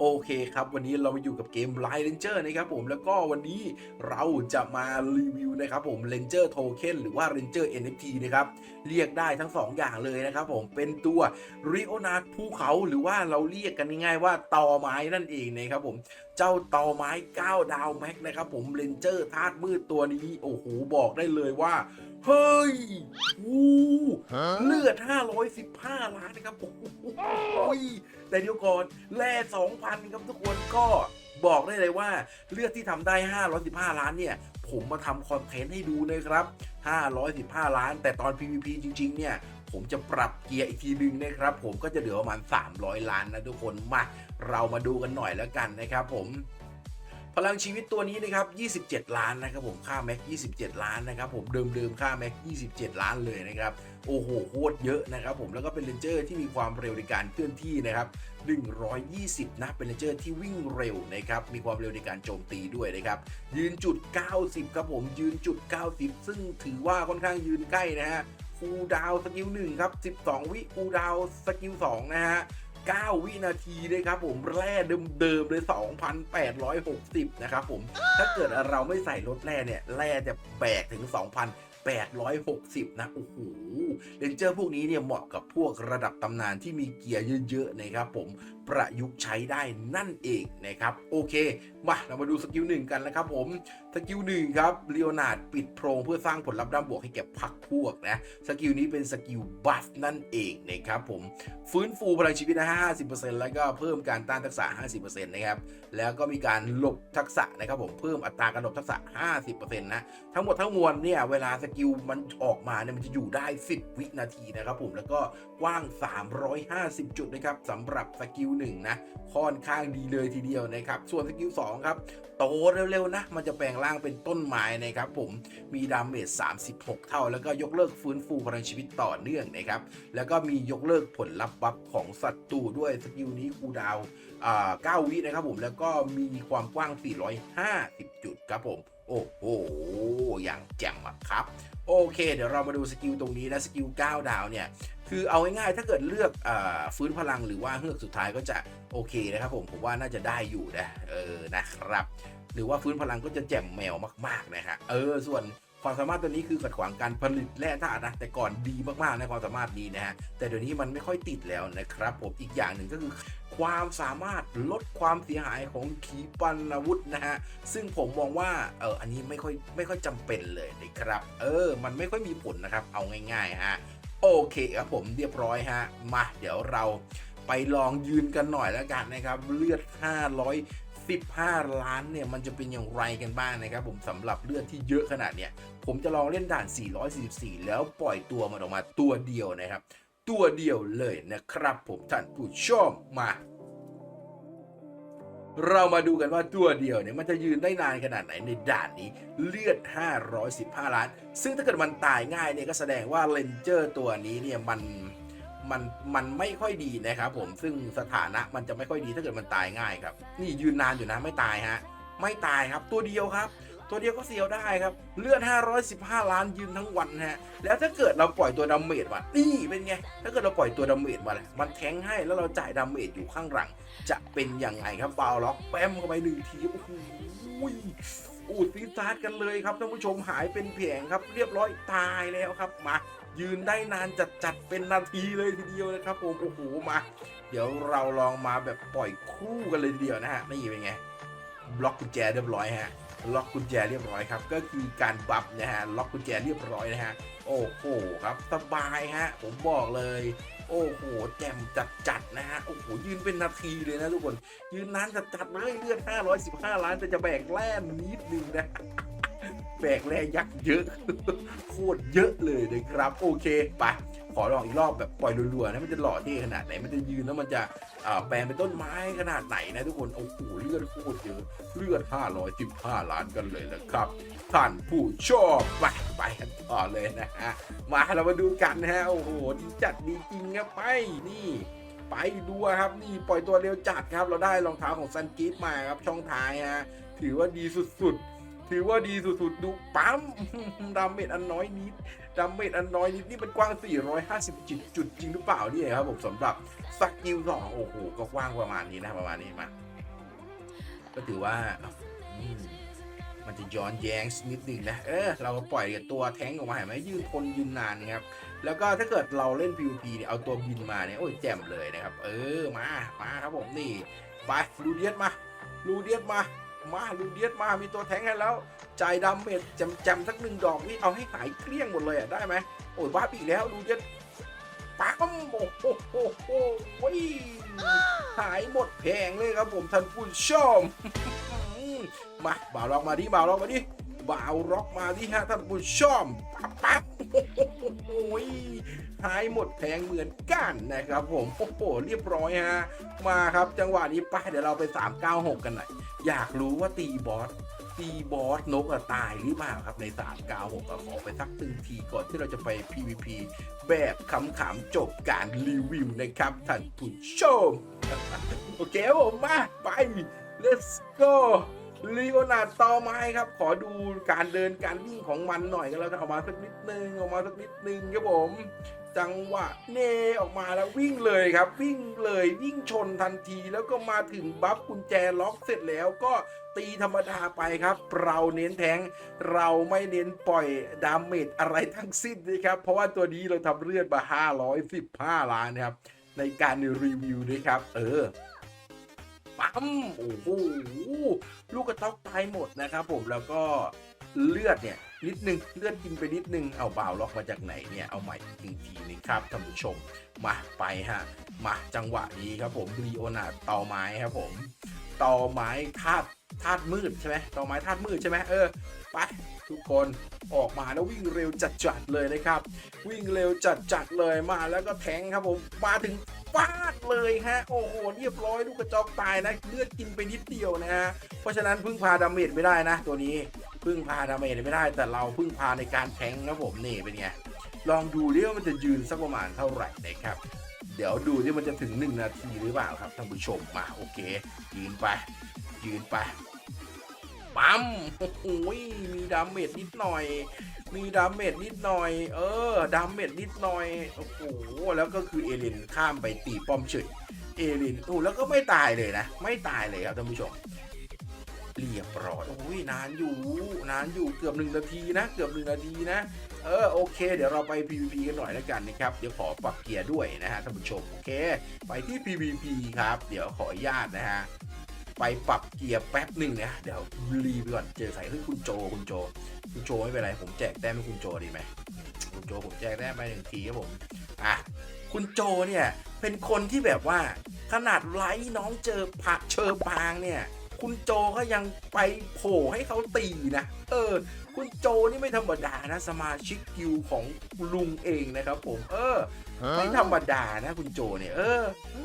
โอเคครับ วันนี้เรามาอยู่กับเกม Line Ranger นะครับผมแล้วก็วันนี้เราจะมารีวิวนะครับผม Ranger Token หรือว่า Ranger NFT นะครับ เรียกได้ทั้ง 2 อย่างเลยนะครับผมเป็นตัว r i o n a r ภูเขาหรือว่าเราเรียกกันง่ายๆว่าตอไม้นั่นเองนะครับผมเจ้าตอไม้ 9 ดาวแม็กนะครับผมเรนเจอร์ธาตุมืดตัวนี้ โอ้โห บอกได้เลยว่า เฮ้ยวู้เลือด 515 ล้านนะครับโอ้ยแต่เดี๋ยวก่อนแร่พันครับทุกคนก็บอกได้เลยว่าเลือดที่ทำได้ 515 ล้านเนี่ย ผมมาทำคอนเทนต์ให้ดูนะครับ 515 ล้าน แต่ตอน PVP จริง ๆ เนี่ยผมจะปรับเกียร์อีกทีนึงนะครับ ผมก็จะเหลือประมาณ 300 ล้านนะทุกคนมาเรามาดูกันหน่อยแล้วกันนะครับผม พลังชีวิตตัวนี้นะครับ 27 ล้านนะครับผมค่าแม็ก 27 ล้านนะครับผมเดิมๆค่าแม็ก 27 ล้านเลยนะครับโอ้โหโคตรเยอะนะครับผมแล้วก็เป็นเรนเจอร์ที่มีความเร็วในการเคลื่อนที่นะครับ120 นะเป็นเรนเจอร์ที่วิ่งเร็วนะครับมีความเร็วในการโจมตีด้วยนะครับยืนจุด 90 ครับผมยืนจุด 90 ซึ่งถือว่าค่อนข้างยืนใกล้นะฮะคูดาวสกิล1ครับ 12 วิคูดาวสกิล2นะฮะ 9 วินาทีเลยครับผมแร่เดิมๆเลย 2,860 นะครับผม ถ้าเกิดเราไม่ใส่รถแร่เนี่ยแร่จะแบกถึง2,860 นะ โอ้โหเลนเจอร์พวกนี้เนี่ยเหมาะกับพวกระดับตำนานที่มีเกียร์เยอะ ๆ นะครับผมประยุกต์ใช้ได้นั่นเองนะครับโอเค มาเรามาดูสกิลหนึ่งกันนะครับผมสกิลหนึ่งครับเลโอนาร์ดปิดโพรงเพื่อสร้างผลลัพธ์ด้านบวกให้แก่พักพวกนะสกิลนี้เป็นสกิลบัฟนั่นเองนะครับผมฟื้นฟูพลังชีวิตนะ50%แล้วก็เพิ่มการต้านทักษะ 50%นะครับแล้วก็มีการหลบทักษะนะครับผมเพิ่มอัตราการหลบทักษะ 50%นะทั้งหมดทั้งมวลเนี่ยเวลาสกิลมันออกมาเนี่ยมันจะอยู่ได้ 10 วินาทีนะครับผมแล้วก็กว้าง 350 จุดนะครับสำหรับสกิล1นะค่อนข้างดีเลยทีเดียวนะครับ ส่วนสกิล2ครับ โตเร็วๆนะ มันจะแปลงร่างเป็นต้นไม้นะครับผมมีดาเมจ36 เท่า แล้วก็ยกเลิกฟื้นฟูพลังชีวิตต่อเนื่องนะครับ แล้วก็มียกเลิกผลลัพธ์บัฟของศัตรูด้วยสกิลนี้คูดาวน์อ่าวินะครับผมแล้วก็มีความกว้าง 450 จุดครับผม โอ้โห อย่างแจ่มครับ โอเค เดี๋ยวเรามาดูสกิลตรงนี้นะ สกิล 9 ดาวเนี่ย คือเอาง่ายๆ ถ้าเกิดเลือกอฟื้นพลังหรือว่าเฮือกสุดท้ายก็จะโอเคนะครับผม ผมว่าน่าจะได้อยู่นะ เออ นะครับ หรือว่าฟื้นพลังก็จะแจ่มแมวมากๆนะฮะเออ ส่วน ความสามารถตัวนี้คือขัดขวางการผลิตแร่ธาตุนะแต่ก่อนดีมากๆในะความสามารถนี้นะฮะแต่เดี๋ยวนี้มันไม่ค่อยติดแล้วนะครับผมอีกอย่างหนึ่งก็คือ ความสามารถลดความเสียหายของขีปนาวุธนะฮะซึ่งผมมองว่าเอออันนี้ไม่ค่อยไม่ค่อยจำเป็นเลยนะครับ เออ มันไม่ค่อยมีผลนะครับเอาง่ายๆฮะโอเคครับผมเรียบร้อยฮะมาเดี๋ยวเราไปลองยืนกันหน่อยแล้วกันนะครับ เลือด 515 ล้านเนี่ย มันจะเป็นอย่างไรกันบ้างนะครับผมสำหรับเลือดที่เยอะขนาดเนี้ย ผมจะลองเล่นด่าน 444 แล้วปล่อยตัวมันออกมาตัวเดียวนะครับ ตัวเดียวเลยนะครับ ผมท่านผู้ชมมาเรามาดูกันว่าตัวเดียวเนี่ยมันจะยืนได้นานขนาดไหนในด่านนี้เลือด 515 ล้าน ซึ่งถ้าเกิดมันตายง่ายเนี่ยก็แสดงว่าเลนเจอร์ตัวนี้เนี่ยมันมันมันไม่ค่อยดีนะครับผมซึ่งสถานะมันจะไม่ค่อยดีถ้าเกิดมันตายง่ายครับ นี่ยืนนานอยู่นะไม่ตายฮะ ไม่ตายครับตัวเดียวครับ ตัวเดียวก็เสียวได้ครับ เลือด 515 ล้านยืนทั้งวันฮะ แล้วถ้าเกิดเราปล่อยตัวดาเมจมานี่เป็นไง ถ้าเกิดเราปล่อยตัวดาเมจมาแหละมันแทงให้แล้วเราจ่ายดาเมจอยู่ข้างหลัง จะเป็นยังไงครับบาวล็อกแปมเข้าไปหนึ่งทีโอ้โหอูดซีซาดกันเลยครับท่านผู้ชมหายเป็นแผงครับ เรียบร้อยตายแล้วครับมายืนได้นานจัดจัดๆเป็นนาทีเลยทีเดียวนะครับผมโอ้โหมา เดี๋ยวเราลองมาแบบปล่อยคู่กันเลยทีเดียวนะฮะนี่เป็นไงบล็อกกุญแจเรียบร้อยฮะ ล็อกกุญแจเรียบร้อยครับ ก็คือการบัฟนะฮะ ล็อกกุญแจเรียบร้อยนะฮะ โอ้โหครับ สบายฮะ ผมบอกเลย โอ้โห แจ่มจัดจัดๆนะฮะ โอ้โห ยืนเป็นนาทีเลยนะทุกคน ยืนนานจัดจัดๆเลยเลือด 515 ล้านแต่จะแบกแล่นนิดนึงนะแบกแร่ยักษ์เยอะ โคตรเยอะเลยนะครับ โอเค ไป ขอลองอีกรอบแบบปล่อยรัวๆนะมันจะหล่อเท่ขนาดไหน มันจะยืนแล้วมันจะแปลงเป็นต้นไม้ขนาดไหนนะทุกคนโอ้โหเลือดโคตรเยอะเลือด515ล้านกันเลยนะครับท่านผู้ชอบไปไปกันต่อเลยนะฮะมาเรามาดูกันนะฮะโอ้โหจัดดีจริงครับไปนี่ไปดูครับนี่ปล่อยตัวเร็วจัดครับ เราได้รองเท้าของซันกิฟมาครับช่องท้ายฮะถือว่าดีสุดๆ ถือว่าดีสุดๆ ดูปั๊มดาเมจอันน้อยนิดดาเมจอันน้อยนิดนี่เป็นกว้าง 450จุดจุดจริงหรือเปล่าเนี่ยครับผมสำหรับสกิลสองโอ้โหก็กว้างประมาณนี้นะประมาณนี้มาก็ถือว่ามันจะย้อนแย้งนิดนึงนะ เออ เราปล่อยตัวแท้งออกมาเห็นไหมยืนทนยืนนานนะครับ แล้วก็ถ้าเกิดเราเล่น PVP เนี่ย เอาตัวบินมาเนี่ย โอ้ยแจ่มเลยนะครับ เออ มา มาครับผมนี่ ไปลูเดียสมาลูเดียสมา มาลูเดียสมามีตัวแทงให้แล้วจ่ายดาเมจจำจำสักหนึ่งดอกนี่เอาให้หายเกลี้ยงหมดเลยอะได้ไหมโอ้ยบ้าปีกแล้วลูเดียสปั๊มโอ้โหโอ้โหโอ้ยหายหมดแพงเลยครับผมท่านผู้ชมมาบ่าวล็อกมาดิบ่าวล็อกมาดิบ่าวล็อกมาดิฮะท่านผู้ชมปั๊บปั๊บโอ้ยหายหมดแพงเหมือนกันนะครับผมโอ้โหเรียบร้อยฮะมาครับจังหวะนี้ไปเดี๋ยวเราไป 396 กันหน่อย อยากรู้ว่าตีบอสตีบอสนกอะตายหรือเปล่าครับใน396อะขอไปสักตึงทีก่อนที่เราจะไป PVP แบบขำๆจบการรีวิวนะครับท่านผู้ชม โอเคผมมาไป let's go ลีโอนาร์ดต่อไม้ครับ ขอดูการเดินการวิ่งของมันหน่อยกันแล้วกันออกมาสักนิดนึงออกมาสักนิดนึงครับผม จังหวะเนออกมาแล้ววิ่งเลยครับ วิ่งเลยวิ่งชนทันทีแล้วก็มาถึงบัฟกุญแจล็อกเสร็จแล้วก็ตีธรรมดาไปครับ เราเน้นแทงเราไม่เน้นปล่อยดาเมจอะไรทั้งสิ้นนะครับ เพราะว่าตัวนี้เราทำเลือดมา 515 ล้านครับ ในการรีวิวด้วยครับ เออ ปั๊มโอ้โหลูกกระต๊อกตายหมดนะครับผมแล้วก็เลือดเนี่ยนิดนึงเลือดกินไปนิดนึงเอาบ่าวล็อกมาจากไหนเนี่ยเอาใหม่อีกหนึ่งครับท่านผู้ชม มาไปฮะมาจังหวะนี้ครับผมลีโอนาร์ต่อไม้ครับผมต่อไม้ธาตุธาตุมืดใช่ไหมต่อไม้ธาตุมืดใช่ไหมเออไปทุกคนออกมาแล้ววิ่งเร็วจัดๆเลยนะครับ วิ่งเร็วจัดๆเลยมาแล้วก็แทงครับผมมาถึง ฟาดเลยฮะ โอ้โห เรียบร้อยลูกกระจอกตายนะ เลือดกินไปนิดเดียวนะฮะ เพราะฉะนั้นพึ่งพาดาเมจไม่ได้นะ ตัวนี้พึ่งพาดาเมจไม่ได้ แต่เราพึ่งพาในการแทงนะผมนี่เป็นไง ลองดูดิว่ามันจะยืนสักประมาณเท่าไหร่นะครับ เดี๋ยวดูที่มันจะถึง 1 นาทีหรือเปล่าครับท่านผู้ชมมาโอเค ยืนไป ยืนไป ปั๊มโอ้โหมีดาเมจนิดหน่อย มีดาเมจนิดหน่อย เออ ดาเมจนิดหน่อย โอ้โห แล้วก็คือเอลินข้ามไปตีป้อมเฉยเอลินโอ้แล้วก็ไม่ตายเลยนะ ไม่ตายเลยครับท่านผู้ชม เรียบร้อยโอ้ยนานอยู่ นานอยู่เกือบหนึ่งนาทีนะ เกือบหนึ่งนาทีนะ เออ โอเค เดี๋ยวเราไป PVP กันหน่อยแล้วกันนะครับ เดี๋ยวขอปรับเกียร์ด้วยนะฮะท่านผู้ชม โอเค ไปที่ PVP ครับ เดี๋ยวขออนุญาตนะฮะ ไปปรับเกียร์แป๊บหนึ่งนะ เดี๋ยวรีไปก่อนเจอใส่เฮ้ยคุณโจคุณโจ คุณโจไม่เป็นไร ผมแจกแต้มให้คุณโจดีไหมคุณโจผมแจกแต้มไปหนึ่งทีครับผมอะคุณโจเนี่ยเป็นคนที่แบบว่าขนาดไลท์น้องเจอผักเชอปางเนี่ย คุณโจก็ยังไปโผล่ให้เขาตีนะเออ คุณโจนี่ไม่ธรรมดานะ สมาชิกกิลของลุงเองนะครับผม เออ ไม่ธรรมดานะ คุณโจเนี่ย เอออ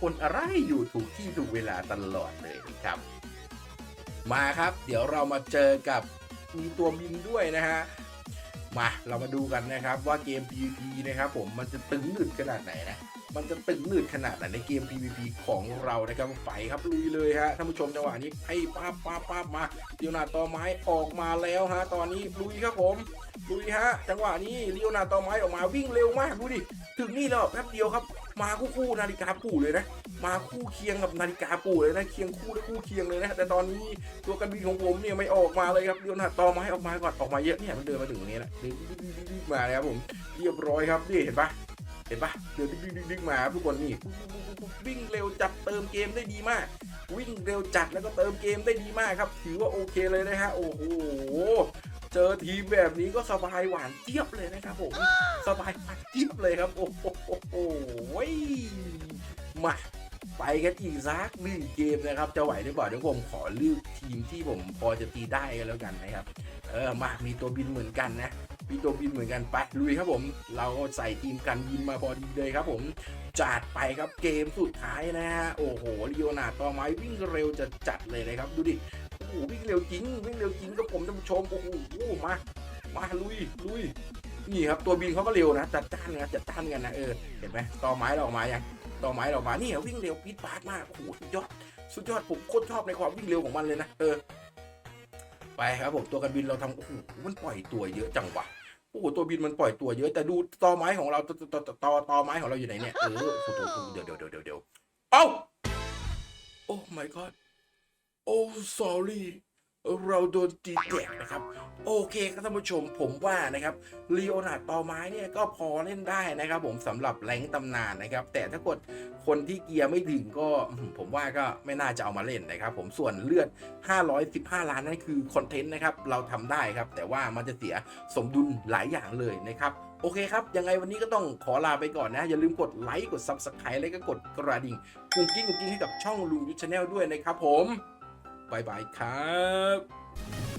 คนอะไรอยู่ถูกที่ถูกเวลาตลอดเลยครับ มาครับเดี๋ยวเรามาเจอกับมีตัวบินด้วยนะฮะมาเรามาดูกันนะครับว่าเกม PVP นะครับผมมันจะตึงหนืดขนาดไหนนะมันจะตึงหนืดขนาดไหนในเกม PVP ของเรานะครับไปครับลุยเลยฮะท่านผู้ชมจังหวะนี้ให้ป้าป้าป้ามาเดียวนาต่อไม้ออกมาแล้วฮะตอนนี้ลุยครับผม ลุยฮะ จังหวะนี้เลียวนาตอไม้ออกมาวิ่งเร็วมากดูดิ ถึงนี่แล้วแป๊บเดียวครับ มาคู่คู่นาฬิกาปู่เลยนะ มาคู่เคียงกับนาฬิกาปู่เลยนะ เคียงคู่และคู่เคียงเลยนะ แต่ตอนนี้ตัวกันบินของผมเนี่ยไม่ออกมาเลยครับเดียวนาตอไม้ออกมาก่อนออกมาเยอะเนี่ยมันเดินมาถึงตรงนี้แหละดึงดึงดึงดึงมาเลยครับผม เรียบร้อยครับนี่เห็นปะเห็นปะเดินดึงดึงดึงมาทุกคนนี่วิ่งเร็วจัดเติมเกมได้ดีมาก วิ่งเร็วจัดแล้วก็เติมเกมได้ดีมากครับ ถือว่าโอเคเลยนะฮะโอ้โห เจอทีมแบบนี้ก็สบายหวานเจี๊ยบเลยนะครับผม สบายหวานเจี๊ยบเลยครับ โอ้โหมาไปกันอีกสักหนึ่งเกมนะครับ จะไหวหรือเปล่าเดี๋ยวผมขอเลือกทีมที่ผมพอจะตีได้กันแล้วกันนะครับ เออมามีตัวบินเหมือนกันนะมีตัวบินเหมือนกันไปลุยครับผม เราใส่ทีมกันบินมาพอดีเลยครับผมจัดไปครับเกมสุดท้ายนะฮะโอ้โหลีโอนาต่อไม้วิ่งเร็วจะจัดเลยนะครับ ดูดิ หวิ่งเร็วจริง วิ่งเร็วจริงครับผมท่านผู้ชมโอ้โหมามาลุยลุยนี่ครับตัวบินเขาก็เร็วนะจัดจ้านนะจัดจ้านกันนะเออเห็นไหมต่อไม้เราออกมายังต่อไม้เราออกมานี่วิ่งเร็วปี๊ดปาดมากโอ้โหสุดยอดสุดยอดผมโคตรชอบในความวิ่งเร็วของมันเลยนะเออ ไปครับผมตัวกันบินเราทำโอ้โหมันปล่อยตัวเยอะจังวะโอ้โหตัวบินมันปล่อยตัวเยอะแต่ดูตอไม้ของเราตอตอตอตอตอไม้ของเราอยู่ไหนเนี่ยเออโอ้โหเดี๋ยวเดี๋ยวเดี๋ยวเดี๋ยวเดี๋ยวเอ้าโอ้ my god โอ้ sorry เราโดนตีแตกนะครับ โอเคครับท่านผู้ชมผมว่านะครับลีโอนาร์ดตอไม้เนี่ยก็พอเล่นได้นะครับผมสำหรับแรงตำนานนะครับ แต่ถ้ากดคนที่เกียร์ไม่ถึงก็ผมว่าก็ไม่น่าจะเอามาเล่นนะครับ ผมส่วนเลือด 515 ล้านนั่นคือคอนเทนต์นะครับ เราทำได้ครับ แต่ว่ามันจะเสียสมดุลหลายอย่างเลยนะครับโอเคครับ ยังไงวันนี้ก็ต้องขอลาไปก่อนนะ อย่าลืมกดไลค์กด Subscribe แล้วก็กดกระดิ่งกุ้งกิ้งกุ้งกิ้งให้กับช่องลุงยุทธชาแนลด้วยนะครับผม บายบายครับ